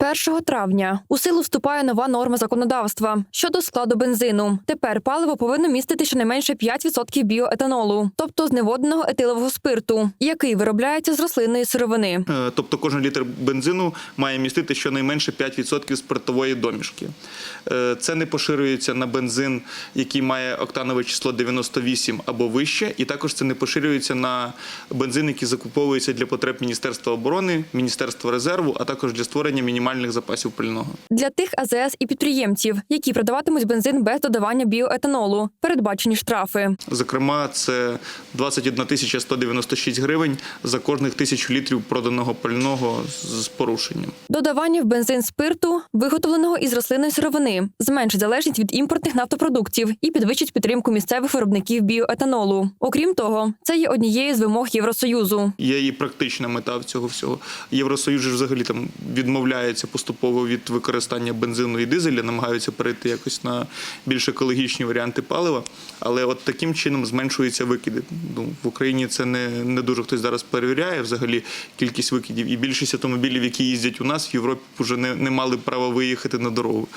З 1 травня у силу вступає нова норма законодавства щодо складу бензину. Тепер паливо повинно містити щонайменше 5% біоетанолу, тобто зневодненого етилового спирту, який виробляється з рослинної сировини. Е, Тобто кожен літр бензину має містити щонайменше 5% спиртової домішки. Е, Це не поширюється на бензин, який має октанове число 98 або вище, і також це не поширюється на бензин, який закуповується для потреб Міністерства оборони, Міністерства резерву, а також для створення мінімальних запасів пального. Для тих АЗС і підприємців, які продаватимуть бензин без додавання біоетанолу, передбачені штрафи. Зокрема, це 21 тисяча 196 гривень за кожних тисячу літрів проданого пального з порушенням. Додавання в бензин спирту, виготовленого із рослинної сировини, зменшить залежність від імпортних нафтопродуктів і підвищить підтримку місцевих виробників біоетанолу. Окрім того, це є однією з вимог Євросоюзу. Є і практична мета в цього всього. Євросоюз же взагалі там відмовляється поступово від використання бензину і дизеля, намагаються перейти якось на більш екологічні варіанти палива. Але от таким чином зменшуються викиди. Ну, в Україні це не, не дуже хтось зараз перевіряє взагалі кількість викидів. І більшість автомобілів, які їздять у нас в Європі, вже не, не мали права виїхати на дорогу.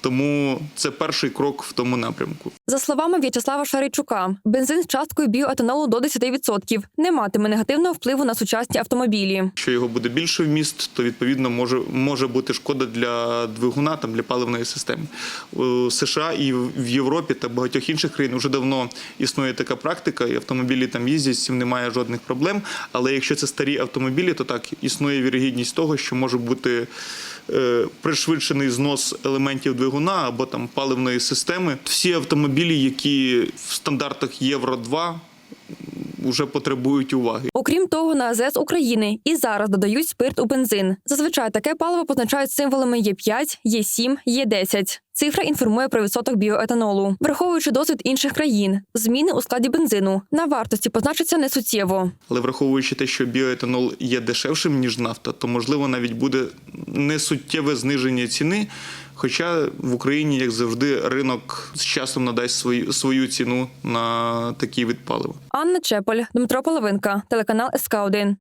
Тому це перший крок в тому напрямку. За словами В'ячеслава Шаричука, бензин з часткою біоетанолу до 10% не матиме негативного впливу на сучасні автомобілі. Якщо його буде більше вміст, то відповідно може, може бути шкода для двигуна, там для паливної системи. У США і в Європі та багатьох інших країн вже давно існує така практика, і автомобілі там їздять, з цим немає жодних проблем. Але якщо це старі автомобілі, то так існує вірогідність того, що може бути пришвидшений знос елементів двигуна або там паливної системи. Всі автомобілі, які в стандартах Євро 2 вже потребують уваги. Окрім того, на АЗС України і зараз додають спирт у бензин. Зазвичай таке паливо позначають символами Є5, Є7, Є10. Цифра інформує про відсоток біоетанолу, враховуючи досвід інших країн. Зміни у складі бензину на вартості позначаться несуттєво. Але враховуючи те, що біоетанол є дешевшим ніж нафта, то можливо навіть буде несуттєве зниження ціни. Хоча в Україні, як завжди, ринок з часом надасть свою, свою ціну на такі палива. Анна Чеполь, Дмитро Половинка, телеканал СК 1